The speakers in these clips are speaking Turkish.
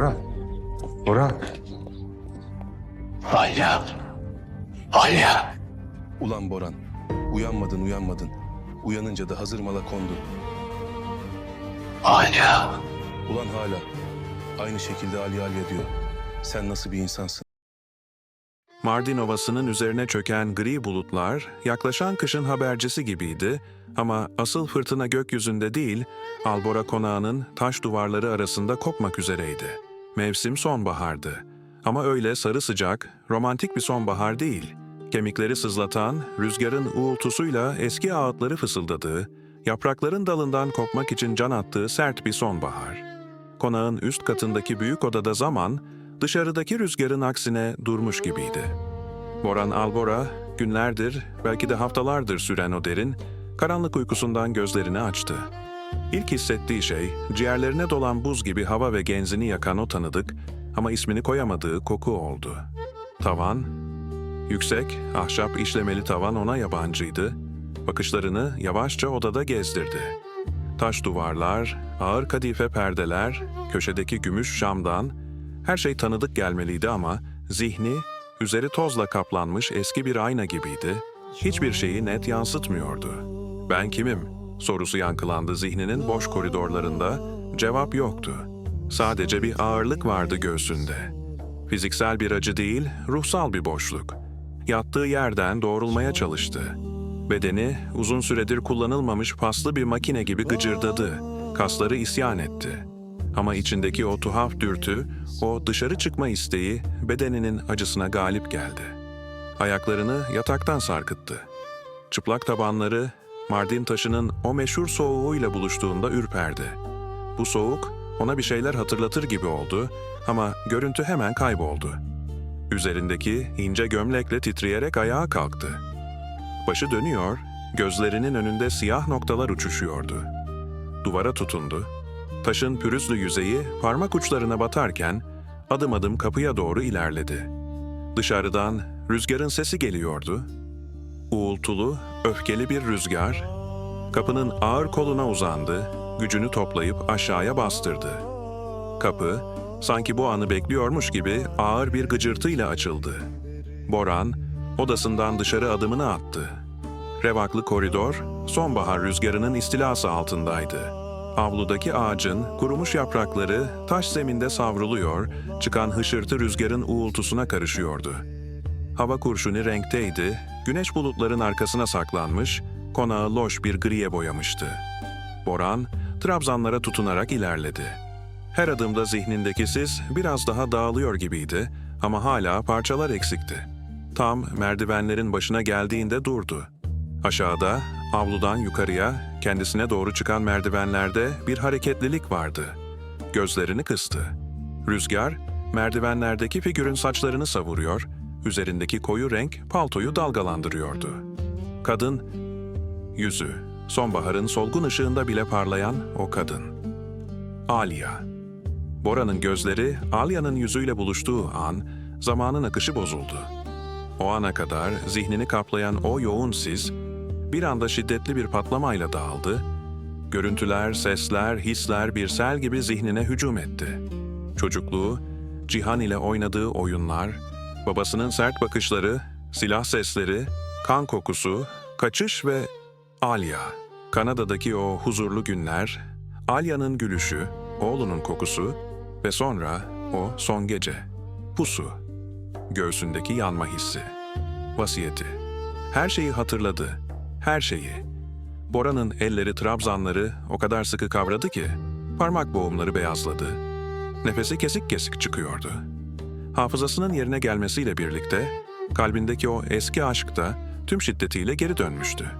Bora. Bora. Alya. Alya. Ulan Boran, uyanmadın uyanmadın. Uyanınca da hazır mala kondu. Alya. Ulan hala. Aynı şekilde Ali Alya diyor. Sen nasıl bir insansın? Mardin Ovası'nın üzerine çöken gri bulutlar yaklaşan kışın habercisi gibiydi ama asıl fırtına gökyüzünde değil, Albora konağının taş duvarları arasında kopmak üzereydi. Mevsim sonbahardı. Ama öyle sarı sıcak, romantik bir sonbahar değil. Kemikleri sızlatan, rüzgarın uğultusuyla eski ağıtları fısıldadığı, yaprakların dalından kopmak için can attığı sert bir sonbahar. Konağın üst katındaki büyük odada zaman, dışarıdaki rüzgarın aksine durmuş gibiydi. Boran Albora, günlerdir, belki de haftalardır süren o derin, karanlık uykusundan gözlerini açtı. İlk hissettiği şey, ciğerlerine dolan buz gibi hava ve genzini yakan o tanıdık ama ismini koyamadığı koku oldu. Tavan, yüksek, ahşap işlemeli tavan ona yabancıydı, bakışlarını yavaşça odada gezdirdi. Taş duvarlar, ağır kadife perdeler, köşedeki gümüş şamdan, her şey tanıdık gelmeliydi ama zihni, üzeri tozla kaplanmış eski bir ayna gibiydi. Hiçbir şeyi net yansıtmıyordu. Ben kimim? Sorusu yankılandı zihninin boş koridorlarında. Cevap yoktu. Sadece bir ağırlık vardı göğsünde. Fiziksel bir acı değil, ruhsal bir boşluk. Yattığı yerden doğrulmaya çalıştı. Bedeni uzun süredir kullanılmamış paslı bir makine gibi gıcırdadı. Kasları isyan etti. Ama içindeki o tuhaf dürtü, o dışarı çıkma isteği bedeninin acısına galip geldi. Ayaklarını yataktan sarkıttı. Çıplak tabanları Mardin taşının o meşhur soğuğuyla buluştuğunda ürperdi. Bu soğuk ona bir şeyler hatırlatır gibi oldu ama görüntü hemen kayboldu. Üzerindeki ince gömlekle titreyerek ayağa kalktı. Başı dönüyor, gözlerinin önünde siyah noktalar uçuşuyordu. Duvara tutundu. Taşın pürüzlü yüzeyi parmak uçlarına batarken adım adım kapıya doğru ilerledi. Dışarıdan rüzgarın sesi geliyordu. Uğultulu, öfkeli bir rüzgar, kapının ağır koluna uzandı, gücünü toplayıp aşağıya bastırdı. Kapı, sanki bu anı bekliyormuş gibi ağır bir gıcırtıyla açıldı. Boran, odasından dışarı adımını attı. Revaklı koridor, sonbahar rüzgarının istilası altındaydı. Avludaki ağacın kurumuş yaprakları taş zeminde savruluyor, çıkan hışırtı rüzgarın uğultusuna karışıyordu. Hava kurşuni renkteydi, güneş bulutların arkasına saklanmış, konağı loş bir griye boyamıştı. Boran, trabzanlara tutunarak ilerledi. Her adımda zihnindeki sis biraz daha dağılıyor gibiydi ama hala parçalar eksikti. Tam merdivenlerin başına geldiğinde durdu. Aşağıda, avludan yukarıya, kendisine doğru çıkan merdivenlerde bir hareketlilik vardı. Gözlerini kıstı. Rüzgar, merdivenlerdeki figürün saçlarını savuruyor, üzerindeki koyu renk paltoyu dalgalandırıyordu. Kadın, yüzü, sonbaharın solgun ışığında bile parlayan o kadın. Alia. Bora'nın gözleri Alia'nın yüzüyle buluştuğu an zamanın akışı bozuldu. O ana kadar zihnini kaplayan o yoğun sis bir anda şiddetli bir patlamayla dağıldı. Görüntüler, sesler, hisler bir sel gibi zihnine hücum etti. Çocukluğu, Cihan ile oynadığı oyunlar, babasının sert bakışları, silah sesleri, kan kokusu, kaçış ve Alia. Kanada'daki o huzurlu günler, Alya'nın gülüşü, oğlunun kokusu ve sonra o son gece. Pusu. Göğsündeki yanma hissi. Vasiyeti. Her şeyi hatırladı. Her şeyi. Bora'nın elleri trabzanları o kadar sıkı kavradı ki parmak boğumları beyazladı. Nefesi kesik kesik çıkıyordu. Hafızasının yerine gelmesiyle birlikte kalbindeki o eski aşk da tüm şiddetiyle geri dönmüştü.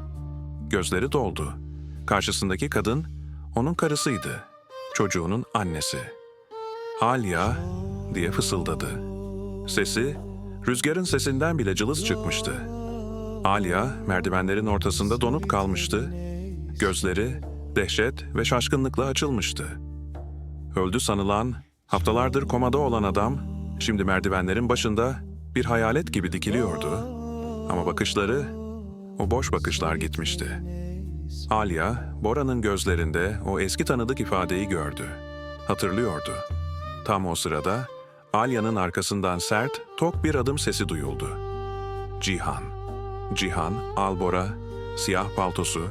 Gözleri doldu. Karşısındaki kadın onun karısıydı. Çocuğunun annesi. Alya diye fısıldadı. Sesi rüzgarın sesinden bile cılız çıkmıştı. Alya merdivenlerin ortasında donup kalmıştı. Gözleri dehşet ve şaşkınlıkla açılmıştı. Öldü sanılan, haftalardır komada olan adam şimdi merdivenlerin başında bir hayalet gibi dikiliyordu. Ama bakışları o boş bakışlar gitmişti. Alya, Bora'nın gözlerinde o eski tanıdık ifadeyi gördü. Hatırlıyordu. Tam o sırada Alya'nın arkasından sert, tok bir adım sesi duyuldu. Cihan. Cihan, albora, siyah paltosu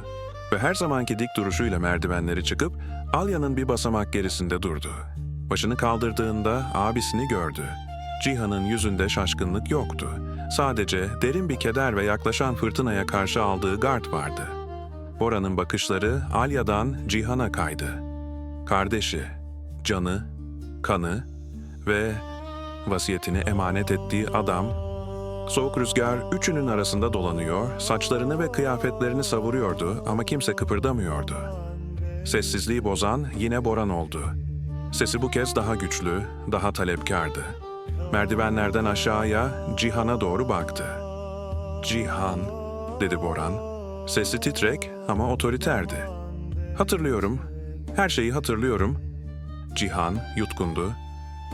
ve her zamanki dik duruşuyla merdivenleri çıkıp Alya'nın bir basamak gerisinde durdu. Başını kaldırdığında abisini gördü. Cihan'ın yüzünde şaşkınlık yoktu. Sadece derin bir keder ve yaklaşan fırtınaya karşı aldığı gard vardı. Bora'nın bakışları Alya'dan Cihan'a kaydı. Kardeşi, canı, kanı ve vasiyetini emanet ettiği adam Soğuk rüzgar üçünün arasında dolanıyor, saçlarını ve kıyafetlerini savuruyordu ama kimse kıpırdamıyordu. Sessizliği bozan yine Boran oldu. Sesi bu kez daha güçlü, daha talepkardı. Merdivenlerden aşağıya Cihan'a doğru baktı. Cihan, dedi Boran. Sesi titrek ama otoriterdi. Hatırlıyorum, her şeyi hatırlıyorum. Cihan yutkundu.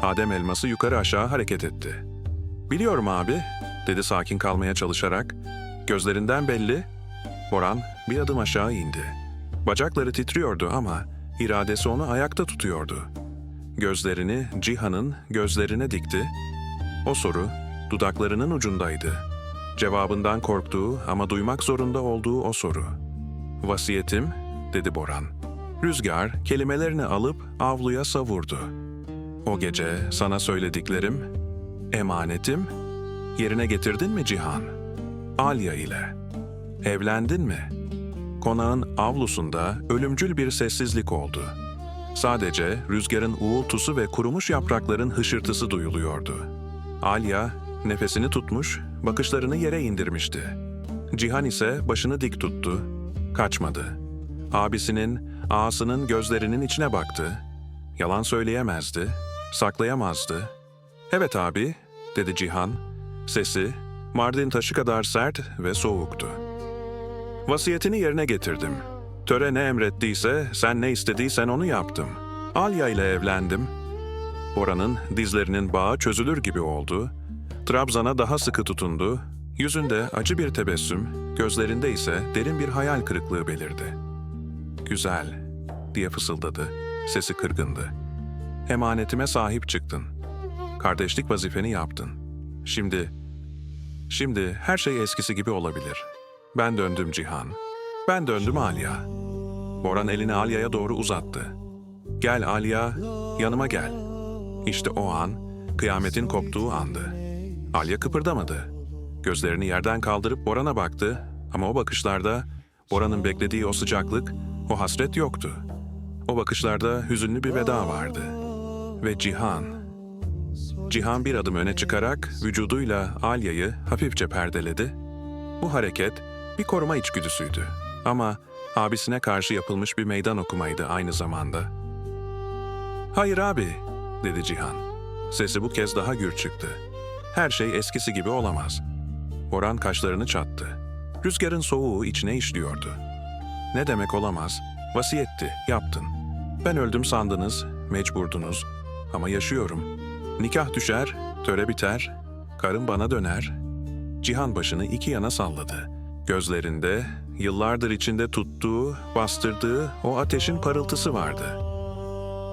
Adem elması yukarı aşağı hareket etti. Biliyorum abi, dedi sakin kalmaya çalışarak. Gözlerinden belli. Boran bir adım aşağı indi. Bacakları titriyordu ama iradesi onu ayakta tutuyordu. Gözlerini Cihan'ın gözlerine dikti. O soru dudaklarının ucundaydı. Cevabından korktuğu ama duymak zorunda olduğu o soru. Vasiyetim, dedi Boran. Rüzgar kelimelerini alıp avluya savurdu. O gece sana söylediklerim, emanetim, yerine getirdin mi Cihan? Alya ile. Evlendin mi? Konağın avlusunda ölümcül bir sessizlik oldu. Sadece rüzgarın uğultusu ve kurumuş yaprakların hışırtısı duyuluyordu. Alya nefesini tutmuş, bakışlarını yere indirmişti. Cihan ise başını dik tuttu, kaçmadı. Abisinin, ağasının gözlerinin içine baktı. Yalan söyleyemezdi, saklayamazdı. Evet abi, dedi Cihan. Sesi, Mardin taşı kadar sert ve soğuktu. Vasiyetini yerine getirdim. Töre ne emrettiyse, sen ne istediysen onu yaptım. Alya ile evlendim. Bora'nın dizlerinin bağı çözülür gibi oldu. Trabzan'a daha sıkı tutundu. Yüzünde acı bir tebessüm, gözlerinde ise derin bir hayal kırıklığı belirdi. Güzel, diye fısıldadı. Sesi kırgındı. Emanetime sahip çıktın. Kardeşlik vazifeni yaptın. Şimdi, şimdi her şey eskisi gibi olabilir. Ben döndüm Cihan. Ben döndüm Alya. Boran elini Alya'ya doğru uzattı. Gel Alya, yanıma gel. İşte o an, kıyametin koptuğu andı. Alya kıpırdamadı. Gözlerini yerden kaldırıp Boran'a baktı ama o bakışlarda Boran'ın beklediği o sıcaklık, o hasret yoktu. O bakışlarda hüzünlü bir veda vardı. Ve Cihan, Cihan bir adım öne çıkarak vücuduyla Alya'yı hafifçe perdeledi. Bu hareket bir koruma içgüdüsüydü ama abisine karşı yapılmış bir meydan okumaydı aynı zamanda. Hayır abi, dedi Cihan. Sesi bu kez daha gür çıktı. Her şey eskisi gibi olamaz. Boran kaşlarını çattı. Rüzgarın soğuğu içine işliyordu. Ne demek olamaz? Vasiyetti, yaptın. Ben öldüm sandınız, mecburdunuz. Ama yaşıyorum. Nikah düşer, töre biter, karım bana döner. Cihan başını iki yana salladı. Gözlerinde yıllardır içinde tuttuğu, bastırdığı o ateşin parıltısı vardı.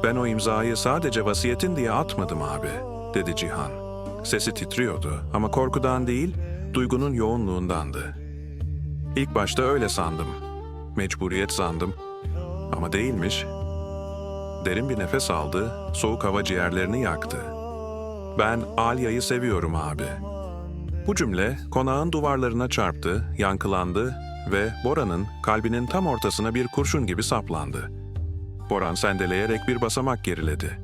Ben o imzayı sadece vasiyetin diye atmadım abi, dedi Cihan. Sesi titriyordu ama korkudan değil, duygunun yoğunluğundandı. İlk başta öyle sandım. Mecburiyet sandım. Ama değilmiş. Derin bir nefes aldı, soğuk hava ciğerlerini yaktı. Ben Alya'yı seviyorum abi. Bu cümle konağın duvarlarına çarptı, yankılandı ve Bora'nın kalbinin tam ortasına bir kurşun gibi saplandı. Boran sendeleyerek bir basamak geriledi.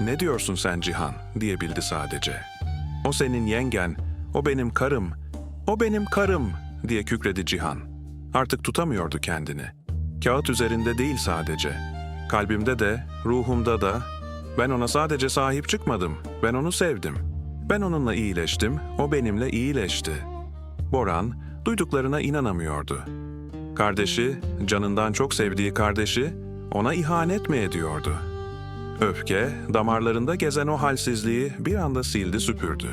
Ne diyorsun sen Cihan diyebildi sadece. O senin yengen, o benim karım, o benim karım diye kükredi Cihan. Artık tutamıyordu kendini. Kağıt üzerinde değil sadece. Kalbimde de, ruhumda da ben ona sadece sahip çıkmadım. Ben onu sevdim. Ben onunla iyileştim, o benimle iyileşti. Boran duyduklarına inanamıyordu. Kardeşi, canından çok sevdiği kardeşi ona ihanet mi ediyordu? Öfke, damarlarında gezen o halsizliği bir anda sildi süpürdü.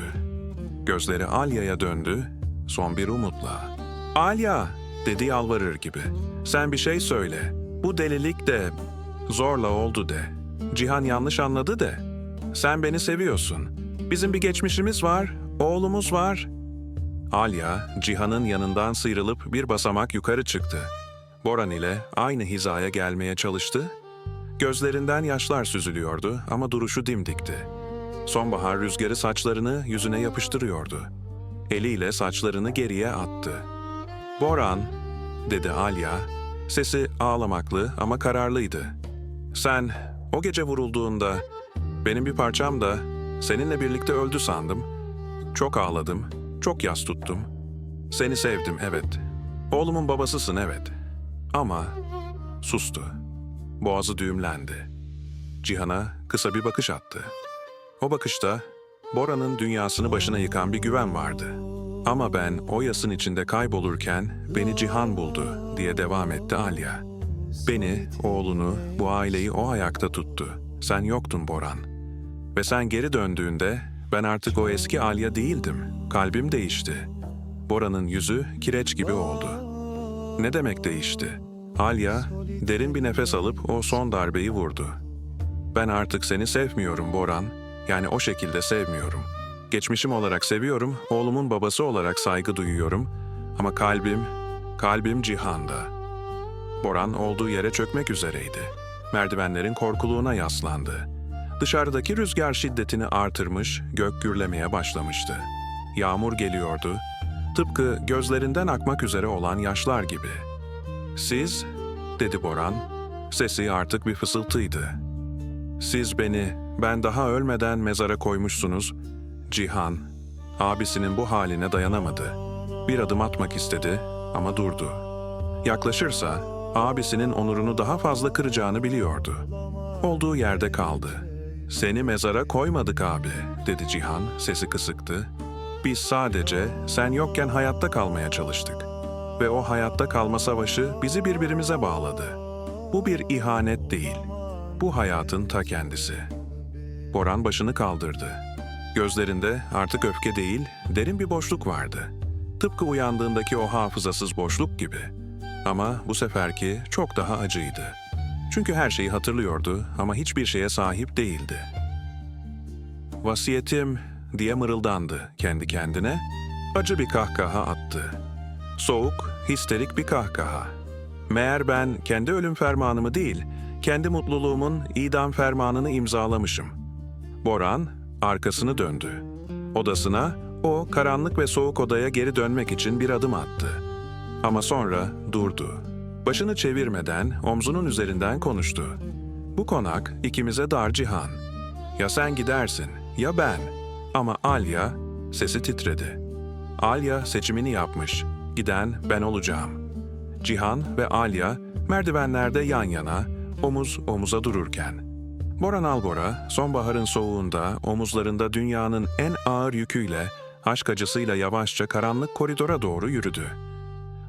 Gözleri Alya'ya döndü, son bir umutla. Alya, dedi yalvarır gibi. Sen bir şey söyle. Bu delilik de zorla oldu de. Cihan yanlış anladı de. sen beni seviyorsun. Bizim bir geçmişimiz var, oğlumuz var. Alya, Cihan'ın yanından sıyrılıp bir basamak yukarı çıktı. Boran ile aynı hizaya gelmeye çalıştı. Gözlerinden yaşlar süzülüyordu ama duruşu dimdikti. Sonbahar rüzgarı saçlarını yüzüne yapıştırıyordu. Eliyle saçlarını geriye attı. Boran, dedi Alya. Sesi ağlamaklı ama kararlıydı. Sen o gece vurulduğunda benim bir parçam da seninle birlikte öldü sandım. Çok ağladım, çok yas tuttum. Seni sevdim evet. Oğlumun babasısın evet. Ama sustu. Boğazı düğümlendi. Cihan'a kısa bir bakış attı. O bakışta Bora'nın dünyasını başına yıkan bir güven vardı. Ama ben o yasın içinde kaybolurken beni Cihan buldu diye devam etti Alya. Beni, oğlunu, bu aileyi o ayakta tuttu. Sen yoktun Boran. Ve sen geri döndüğünde ben artık o eski Alya değildim. Kalbim değişti. Bora'nın yüzü kireç gibi oldu. Ne demek değişti? Alya derin bir nefes alıp o son darbeyi vurdu. Ben artık seni sevmiyorum Boran. Yani o şekilde sevmiyorum. Geçmişim olarak seviyorum, oğlumun babası olarak saygı duyuyorum. Ama kalbim, kalbim cihanda. Boran olduğu yere çökmek üzereydi. Merdivenlerin korkuluğuna yaslandı. Dışarıdaki rüzgar şiddetini artırmış, gök gürlemeye başlamıştı. Yağmur geliyordu, tıpkı gözlerinden akmak üzere olan yaşlar gibi. Siz, dedi Boran, sesi artık bir fısıltıydı. Siz beni, ben daha ölmeden mezara koymuşsunuz. Cihan, abisinin bu haline dayanamadı. Bir adım atmak istedi ama durdu. Yaklaşırsa, abisinin onurunu daha fazla kıracağını biliyordu. Olduğu yerde kaldı. Seni mezara koymadık abi, dedi Cihan, sesi kısıktı. Biz sadece sen yokken hayatta kalmaya çalıştık. Ve o hayatta kalma savaşı bizi birbirimize bağladı. Bu bir ihanet değil. Bu hayatın ta kendisi. Boran başını kaldırdı. Gözlerinde artık öfke değil, derin bir boşluk vardı. Tıpkı uyandığındaki o hafızasız boşluk gibi. Ama bu seferki çok daha acıydı. Çünkü her şeyi hatırlıyordu ama hiçbir şeye sahip değildi. Vasiyetim diye mırıldandı kendi kendine. Acı bir kahkaha attı. Soğuk, histerik bir kahkaha. Meğer ben kendi ölüm fermanımı değil, kendi mutluluğumun idam fermanını imzalamışım. Boran arkasını döndü. Odasına, o karanlık ve soğuk odaya geri dönmek için bir adım attı. Ama sonra durdu. Başını çevirmeden omzunun üzerinden konuştu. Bu konak ikimize dar cihan. Ya sen gidersin, ya ben. Ama Alya, sesi titredi. Alya seçimini yapmış. Giden ben olacağım. Cihan ve Alya merdivenlerde yan yana, omuz omuza dururken. Boran Albora, sonbaharın soğuğunda, omuzlarında dünyanın en ağır yüküyle, aşk acısıyla yavaşça karanlık koridora doğru yürüdü.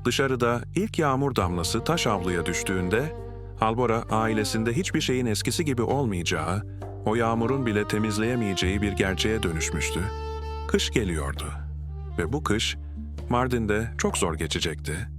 Dışarıda ilk yağmur damlası taş avluya düştüğünde, Albora ailesinde hiçbir şeyin eskisi gibi olmayacağı, o yağmurun bile temizleyemeyeceği bir gerçeğe dönüşmüştü. Kış geliyordu. Ve bu kış, Mardin'de çok zor geçecekti.